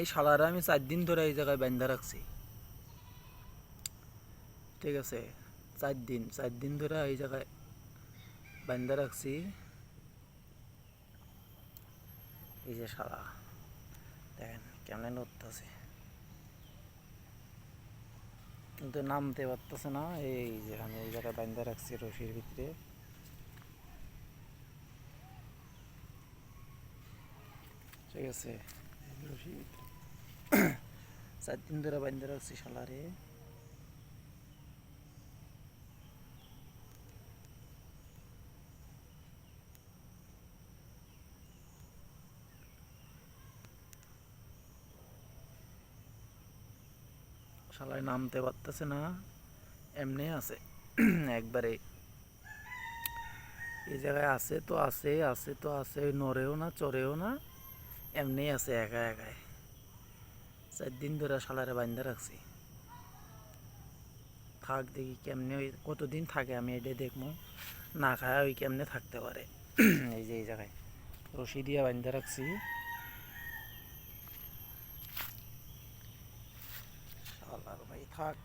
এই শালারা আমি চার দিন ধরে এই জায়গায় বান্ধা রাখছি। ঠিক আছে, চার দিন চার দিন ধরে এই জায়গায় বান্ধা রাখছি। এই যে শালা, দেখেন কেমনে নড়তেছে। কিন্তু নামতে পারতেছে না, এই যেখানে এই জায়গায় বান্ধা রাখছি রশির ভিতরে। ঠিক আছে চার দিন ধরে রাখছি শালায় নামতে পারতেছে না, এমনি আছে, একবারে। এই জায়গায় আছে তো আছে আছে তো আছে, নড়েও না, চড়েও না। এমনি আছে একা একাই। চার দিন ধরে শালারে বান্ধা রাখছি। থাক দেখি কেমনে ওই কতদিন থাকে আমি এটাই দেখব। না খায় ওই কেমনে থাকতে পারে। এই যে এই জায়গায় রশি দিয়ে বান্ধা রাখছি। থাক।